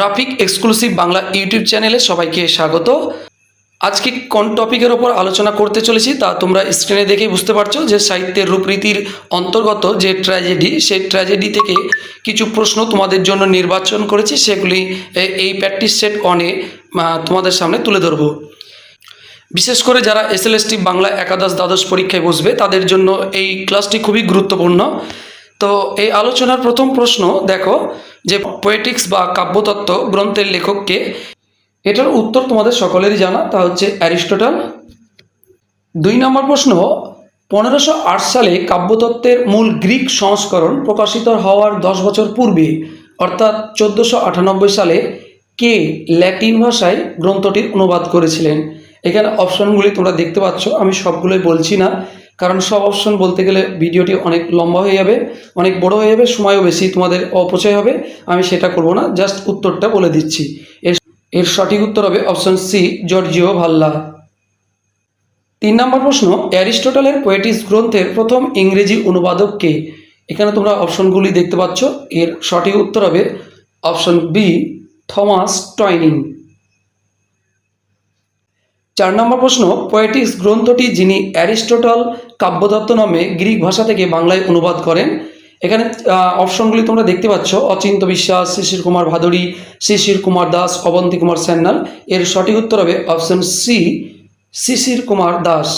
Rafiq exclusive Bangla YouTube চ্যানেলে সবাইকে স্বাগত। আজকে কোন টপিকের ওপর আলোচনা করতে চলেছি তা তোমরা স্ক্রিনে দেখেই বুঝতে পারছ যে সাহিত্যের রূপরীতির অন্তর্গত যে ট্র্যাজেডি, সেই ট্র্যাজেডি থেকে কিছু প্রশ্ন তোমাদের জন্য নির্বাচন করেছি, সেগুলি এই প্র্যাকটিস সেট অনে তোমাদের সামনে তুলে ধরবো। বিশেষ করে যারা এসএলএসটি বাংলা একাদশ দ্বাদশ পরীক্ষায় বসবে, তাদের জন্য এই ক্লাসটি খুবই গুরুত্বপূর্ণ। তো এই আলোচনার প্রথম প্রশ্ন, দেখো, যে পোয়েটিক্স বা কাব্যতত্ত্ব গ্রন্থের লেখককে, এটার উত্তর তোমাদের সকলেরই জানা, তা হচ্ছে অ্যারিস্টটল। দুই নম্বর প্রশ্ন, পনেরোশো আট সালে কাব্যতত্ত্বের মূল গ্রিক সংস্করণ প্রকাশিত হওয়ার দশ বছর পূর্বে, অর্থাৎ চোদ্দোশো আটানব্বই সালে, কে ল্যাটিন ভাষায় গ্রন্থটির অনুবাদ করেছিলেন? এখানে অপশনগুলি তোমরা দেখতে পাচ্ছ, আমি সবগুলোই বলছি না। কারণ সব অপশন বলতে গেলে ভিডিওটি অনেক লম্বা হয়ে যাবে, অনেক বড় হয়ে যাবে, সময়ও বেশি তোমাদের অপচয় হবে, আমি সেটা করব না জাস্ট উত্তরটা বলে দিচ্ছি। এর এর সঠিক উত্তর হবে অপশন সি জর্জিও ভাল্লা তিন নম্বর প্রশ্ন, অ্যারিস্টটলের পোয়েটিস গ্রন্থের প্রথম ইংরেজি অনুবাদক কে? এখানে তোমরা অপশনগুলি দেখতে পাচ্ছ, এর সঠিক উত্তর হবে অপশন বি থমাস টয়নিং চার নম্বর প্রশ্ন পোয়েটিক্স গ্রন্থটি যিনি অ্যারিস্টটল কাব্যদত্ত নামে গ্রিক ভাষা থেকে বাংলায় অনুবাদ করেন, এখানে অপশনগুলি তোমরা দেখতে পাচ্ছ, অচিন্ত বিশ্বাস, শিশির কুমার ভাদুরী শিশির কুমার দাস, অবন্তী কুমার সান্যাল এর সঠিক উত্তর হবে অপশন সি, শিশির কুমার দাস।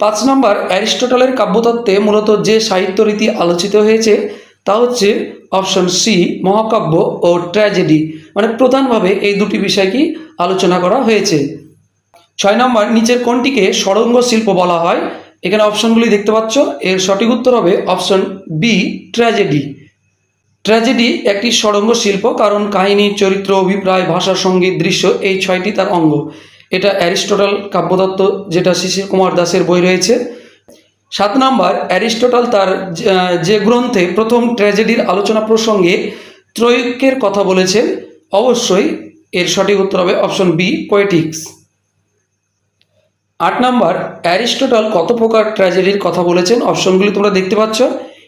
পাঁচ নম্বর, অ্যারিস্টটলের কাব্যতত্ত্বে মূলত যে সাহিত্য রীতি আলোচিত হয়েছে তা হচ্ছে অপশন সি মহাকাব্য ও ট্র্যাজেডি মানে প্রধানভাবে এই দুটি বিষয়কেই আলোচনা করা হয়েছে। ছয় নম্বর, নিচের কোনটিকে সরঙ্গ শিল্প বলা হয়? এখানে অপশনগুলি দেখতে পাচ্ছ। এর সঠিক উত্তর হবে অপশন বি ট্র্যাজেডি ট্র্যাজেডি একটি সরঙ্গ শিল্প, কারণ কাহিনী, চরিত্র, অভিপ্রায়, ভাষা, সংগীত, দৃশ্য, এই ছয়টি তার অঙ্গ। এটা অ্যারিস্টটল কাব্যদত্ত যেটা শিশির কুমার দাসের বই রয়েছে। সাত নম্বর, অ্যারিস্টটল তার যে- গ্রন্থে প্রথম ট্র্যাজেডির আলোচনা প্রসঙ্গে ত্রৈকের কথা বলেছেন, অবশ্যই এর সঠিক উত্তর হবে অপশন বি পোয়েটিক্স আট নম্বর, অ্যারিস্টটল কত প্রকার ট্র্যাজেডির কথা বলেছেন, অপশনগুলি তোমরা দেখতে পাচ্ছ।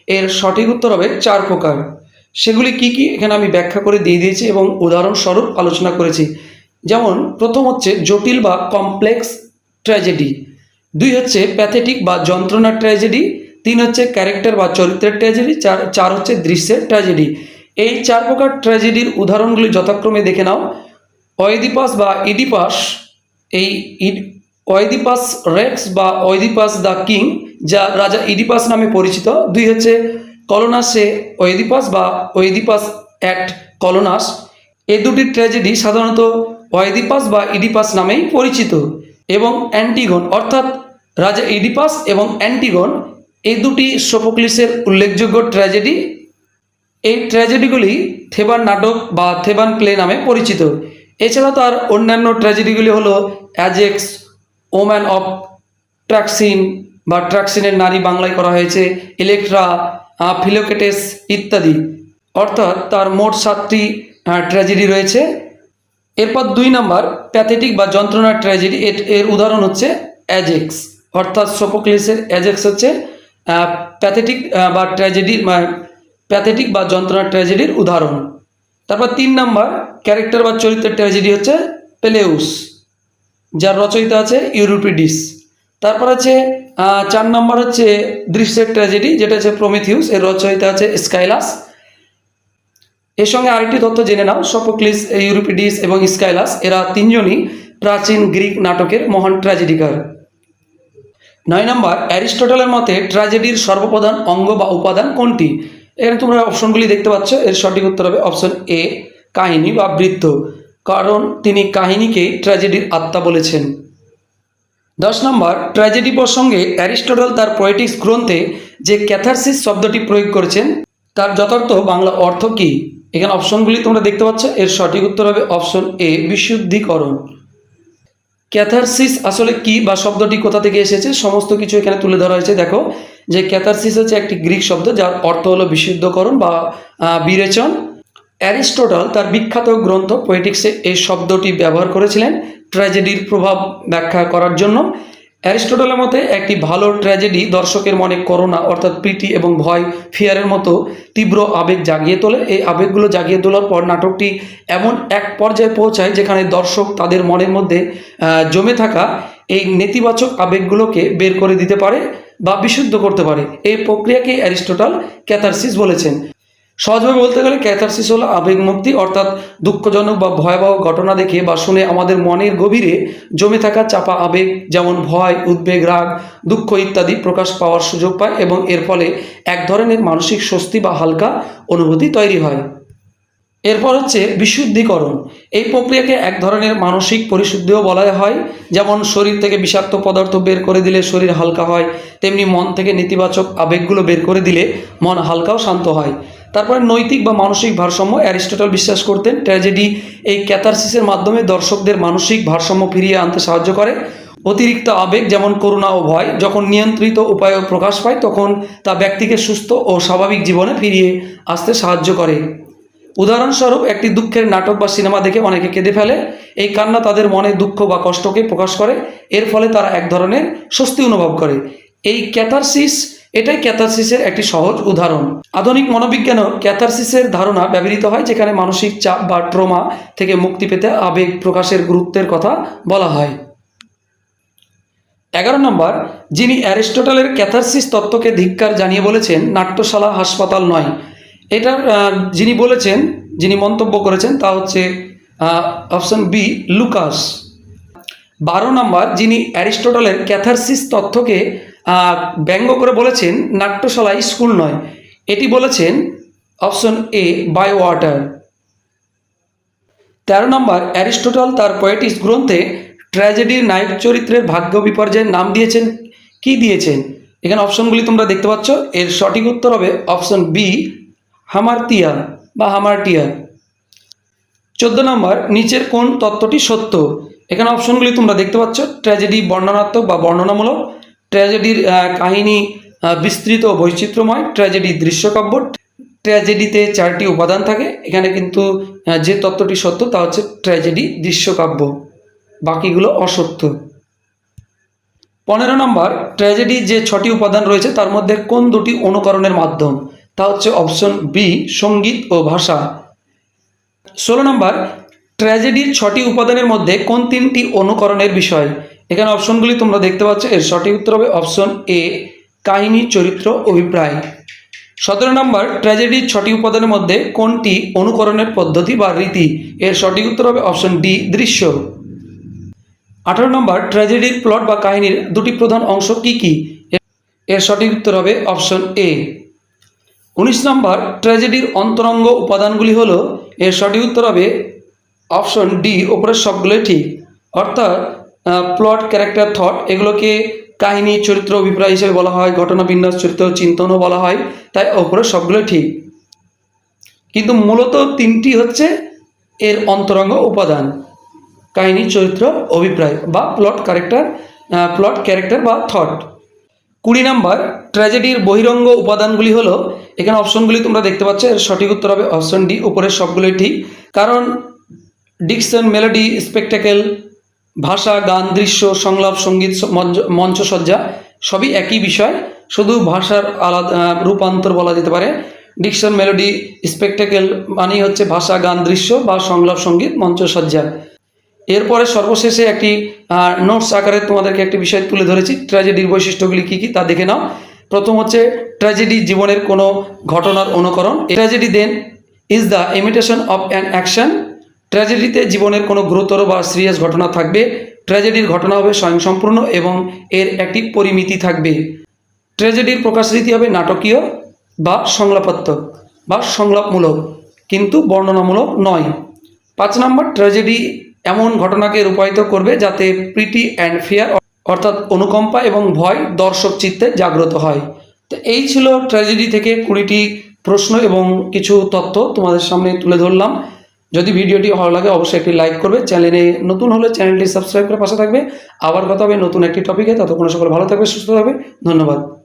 এর সঠিক উত্তর হবে চার প্রকার। সেগুলি কি কি, এখানে আমি ব্যাখ্যা করে দিয়ে দিয়েছি এবং উদাহরণস্বরূপ আলোচনা করেছি। যেমন, প্রথম হচ্ছে জটিল বা কমপ্লেক্স ট্র্যাজেডি। দুই হচ্ছে প্যাথেটিক বা যন্ত্রণার ট্র্যাজেডি, তিন হচ্ছে ক্যারেক্টার বা চরিত্রের ট্র্যাজেডি, চার চার হচ্ছে দৃশ্যের ট্র্যাজেডি। এই চার প্রকার ট্র্যাজেডির উদাহরণগুলি যথাক্রমে দেখে নাও। অয়দিপাস বা ইডিপাস, এই অয়দিপাস রেক্স বা অয়দিপাস দ্য কিং, যা রাজা ইডিপাস নামে পরিচিত। দুই হচ্ছে কলোনাসে অয়দিপাস বা অয়দিপাস অ্যাক্ট কলোনাস। এই দুটি ট্র্যাজেডি সাধারণত অয়দিপাস বা ইডিপাস নামেই পরিচিত। এবং অ্যান্টিগন, অর্থাৎ রাজা ইডিপাস এবং অ্যান্টিগন, এই দুটি সোফোক্লিসের উল্লেখযোগ্য ট্র্যাজেডি। এই ট্র্যাজেডিগুলি থেবান নাটক বা থেবান প্লে নামে পরিচিত। এছাড়া তার অন্যান্য ট্র্যাজেডিগুলি হলো অ্যাজেক্স, ওম্যান অফ ট্রাক্সিন বা ট্রাক্সিনের নারী বাংলায় করা হয়েছে ইলেকট্রা ফিলোকেটেস ইত্যাদি। অর্থাৎ তার মোট সাতটি ট্র্যাজেডি রয়েছে। এরপর দুই নাম্বার, প্যাথেটিক বা যন্ত্রণার ট্র্যাজেডি, এর উদাহরণ হচ্ছে অ্যাজেক্স। অর্থাৎ সোপোক্লিসের অ্যাজেক্স হচ্ছে প্যাথেটিক বা ট্র্যাজেডি প্যাথেটিক বা যন্ত্রণার ট্র্যাজেডির উদাহরণ। তারপর তিন নাম্বার, ক্যারেক্টার বা চরিত্রের ট্র্যাজেডি হচ্ছে পেলেউস, যার রচয়িতা আছে ইউরোপিডিস। তারপর আছে চার নম্বর হচ্ছে দৃশ্যের ট্র্যাজেডি, যেটা হচ্ছে প্রমিথিউস, এর রচয়িতা আছে স্কাইলাস। এর সঙ্গে আরেকটি তথ্য জেনে নাও। সপোক্লিস ইউরোপিডিস এবং স্কাইলাস, এরা তিনজনই প্রাচীন গ্রিক নাটকের মহান ট্র্যাজেডিকার। নয় নম্বর, অ্যারিস্টটলের মতে ট্র্যাজেডির সর্বপ্রধান অঙ্গ বা উপাদান কোনটি? এখানে তোমরা অপশনগুলি দেখতে পাচ্ছ। এর সঠিক উত্তর হবে অপশন এ, কাহিনী বা বৃত্ত। কারণ তিনি কাহিনীকে ট্র্যাজেডির আত্মা বলেছেন। দশ নম্বর, ট্র্যাজেডি প্রসঙ্গে অ্যারিস্টটল তার পোয়েটিক্স গ্রন্থে যে ক্যাথারসিস শব্দটি প্রয়োগ করেছেন, তার যথার্থ বাংলা অর্থ কী? এখানে অপশনগুলি তোমরা দেখতে পাচ্ছ। এর সঠিক উত্তর হবে অপশন এ, বিশুদ্ধিকরণ। ক্যাথারসিস আসলে কি বা শব্দটি কোথা থেকে এসেছে? সমস্ত কিছু এখানে তুলে ধরা হয়েছে। দেখো যে ক্যাথারসিস হচ্ছে একটি গ্রিক শব্দ, যার অর্থ হলো বিশুদ্ধকরণ বা বিরেচন। অ্যারিস্টোটল তার বিখ্যাত গ্রন্থ পোয়েটিক্সে এই শব্দটি ব্যবহার করেছিলেন ট্র্যাজেডির প্রভাব ব্যাখ্যা করার জন্য। অ্যারিস্টোটলের মতে, একটি ভালো ট্র্যাজেডি দর্শকের মনে করোনা অর্থাৎ প্রীতি এবং ভয়, ফিয়ারের মতো তীব্র আবেগ জাগিয়ে তোলে। এই আবেগগুলো জাগিয়ে তোলার পর নাটকটি এমন এক পর্যায়ে পৌঁছায় যেখানে দর্শক তাদের মনের মধ্যে জমে থাকা এই নেতিবাচক আবেগগুলোকে বের করে দিতে পারে বা বিশুদ্ধ করতে পারে। এই প্রক্রিয়াকে অ্যারিস্টোটল ক্যাথারসিস বলেছেন। সহজভাবে বলতে গেলে ক্যাথারসিস হলো আবেগ মুক্তি, অর্থাৎ দুঃখজনক বা ভয়াবহ ঘটনা দেখে বা শুনে আমাদের মনের গভীরে জমে থাকা চাপা আবেগ, যেমন ভয়, উদ্বেগ, রাগ, দুঃখ ইত্যাদি প্রকাশ পাওয়ার সুযোগ পায় এবং এর ফলে এক ধরনের মানসিক স্বস্তি বা হালকা অনুভূতি তৈরি হয়। এরপর হচ্ছে বিশুদ্ধিকরণ। এই প্রক্রিয়াকে এক ধরনের মানসিক পরিশুদ্ধিও বলা হয়। যেমন শরীর থেকে বিষাক্ত পদার্থ বের করে দিলে শরীর হালকা হয়, তেমনি মন থেকে নেতিবাচক আবেগগুলো বের করে দিলে মন হালকাও শান্ত হয়। তারপরে নৈতিক বা মানসিক ভারসাম্য অ্যারিস্টটল বিশ্বাস করতেন। ট্র্যাজেডি এই ক্যাথারসিসের মাধ্যমে দর্শকদের মানসিক ভারসাম্য ফিরিয়ে আনতে সাহায্য করে। অতিরিক্ত আবেগ যেমন করুণা ও ভয়, যখন নিয়ন্ত্রিত উপায়ে প্রকাশ পায়, তখন তা ব্যক্তিকে সুস্থ ও স্বাভাবিক জীবনে ফিরিয়ে আসতে সাহায্য করে। উদাহরণস্বরূপ, একটি দুঃখের নাটক বা সিনেমা দেখে অনেকে কেঁদে ফেলে। এই কান্না তাদের মনে দুঃখ বা কষ্টকে প্রকাশ করে। এর ফলে তারা এক ধরনের স্বস্তি অনুভব করে। এই ক্যাথারসিস এটাই ক্যাথারসিসের একটি সহজ উদাহরণ। আধুনিক মনোবিজ্ঞানেও ক্যাথারসিসের ধারণা ব্যবহৃত হয় যেখানে মানসিক চাপ বা ট্রমা থেকে মুক্তি পেতে আবেগ প্রকাশের গুরুত্বের কথা বলা হয়। এগারো নম্বর যিনি অ্যারিস্টটলের ক্যাথারসিস তত্ত্বকে ধিক্কার জানিয়ে বলেছেন নাট্যশালা হাসপাতাল নয়। এটার যিনি বলেছেন যিনি মন্তব্য করেছেন তা হচ্ছে অপশন বি লুকাস। বারো নম্বর যিনি অ্যারিস্টটলের ক্যাথারসিস আহ, ব্যঙ্গ করে বলেছেন নাট্যশালা স্কুল নয়। এটি বলেছেন অপশন এ বাই ওয়াটার তেরো নম্বর, অ্যারিস্টটল তার পোয়েটিক্স গ্রন্থে ট্র্যাজেডির নায়ক চরিত্রের ভাগ্য বিপর্যয়ের নাম দিয়েছেন। কি দিয়েছেন? এখানে অপশনগুলি তোমরা দেখতে পাচ্ছ। এর সঠিক উত্তর হবে অপশন বি হামারতিয়া বা হামারটিয়া চোদ্দ নম্বর, নিচের কোন তত্ত্বটি সত্য? এখানে অপশনগুলি তোমরা দেখতে পাচ্ছ। ট্র্যাজেডি বর্ণনাত্মক বা বর্ণনামূলক। ট্র্যাজেডির কাহিনী বিস্তৃত বৈচিত্র্যময় ট্র্যাজেডি দৃশ্যকাব্য। ট্র্যাজেডিতে চারটি উপাদান থাকে। এখানে কিন্তু যে তত্ত্বটি সত্য তা হচ্ছে ট্র্যাজেডি দৃশ্যকাব্য। বাকিগুলো অসত্য। পনেরো নম্বর, ট্র্যাজেডি যে ছটি উপাদান রয়েছে তার মধ্যে কোন দুটি অনুকরণের মাধ্যম? তা হচ্ছে অপশন বি, সংগীত ও ভাষা। ষোলো নম্বর, ট্র্যাজেডির ছটি উপাদানের মধ্যে কোন তিনটি অনুকরণের বিষয়? এখানে অপশনগুলি তোমরা দেখতে পাচ্ছ। এর সঠিক উত্তর হবে অপশন এ, কাহিনী, চরিত্র, অভিপ্রায়। সতেরো নম্বর, ট্র্যাজেডির ছটি উপাদানের মধ্যে কোনটি অনুকরণের পদ্ধতি বা রীতি? এর সঠিক উত্তর হবে অপশন ডি, দৃশ্য। আঠারো নম্বর, ট্র্যাজেডির প্লট বা কাহিনীর দুটি প্রধান অংশ কি কি? এর সঠিক উত্তর হবে অপশন এ। উনিশ নম্বর, ট্র্যাজেডির অন্তরঙ্গ উপাদানগুলি হলো, এর সঠিক উত্তর হবে অপশন ডি ওপরের সবগুলোই ঠিক। অর্থাৎ প্লট ক্যারেক্টার থট এগুলোকে কাহিনী, চরিত্র, অভিপ্রায় হিসেবে বলা হয়, ঘটনা, বিন্যাস, চরিত্র, চিন্তনও বলা হয়, তাই ওপরের সবগুলোই ঠিক। কিন্তু মূলত তিনটি হচ্ছে এর অন্তরঙ্গ উপাদান, কাহিনী, চরিত্র, অভিপ্রায় বা প্লট ক্যারেক্টার প্লট ক্যারেক্টার বা থট কুড়ি নাম্বার ট্র্যাজেডির বহিরঙ্গ উপাদানগুলি হলো, এখানে অপশনগুলি তোমরা দেখতে পাচ্ছ, এর সঠিক উত্তর হবে অপশন ডি, উপরের সবগুলোই ঠিক। কারণ ডিকশন মেলোডি স্পেকটেকেল ভাষা, গান, দৃশ্য, সংলাপ, সংগীত মঞ্চসজ্জা সবই একই বিষয়। শুধু ভাষার আলাদা রূপান্তর বলা যেতে পারে। ডিকশন, মেলোডি, স্পেকটেকেল মানেই হচ্ছে ভাষা, গান, দৃশ্য বা সংলাপ, সংগীত, মঞ্চসজ্জা। এরপরে সর্বশেষে একটি নোটস আকারে তোমাদেরকে একটি বিষয় তুলে ধরেছি। ট্র্যাজেডির বৈশিষ্ট্যগুলি কী কী তা দেখে নাও। প্রথম হচ্ছে ট্র্যাজেডি জীবনের কোনো ঘটনার অনুকরণ। Tragedy then is the imitation of an action ট্র্যাজেডিতে জীবনের কোনো গুরুতর বা সিরিয়াস ঘটনা থাকবে। ট্র্যাজেডির ঘটনা হবে স্বয়ংসম্পূর্ণ এবং এর একটি পরিমিতি থাকবে। ট্র্যাজেডির প্রকাশ রীতি হবে নাটকীয় বা সংলাপাত্মক বা সংলাপমূলক, কিন্তু বর্ণনামূলক নয়। পাঁচ নম্বর ট্র্যাজেডি এমন ঘটনাকে রূপায়িত করবে যাতে প্রিটি অ্যান্ড ফিয়ার অর্থাৎ অনুকম্পা এবং ভয় দর্শক চিত্তে জাগ্রত হয়। তো এই ছিল ট্র্যাজেডি থেকে কুড়িটি প্রশ্ন এবং কিছু তথ্য তোমাদের সামনে তুলে ধরলাম। যদি ভিডিওটি ভালো লাগে, অবশ্যই একটি লাইক করবে। চ্যানেলে নতুন হলে চ্যানেলটি সাবস্ক্রাইব করে পাশে থাকবে। আবার কথা হবে নতুন একটি টপিকে ততক্ষণ সকল ভালো থাকবে, সুস্থ থাকবে। ধন্যবাদ।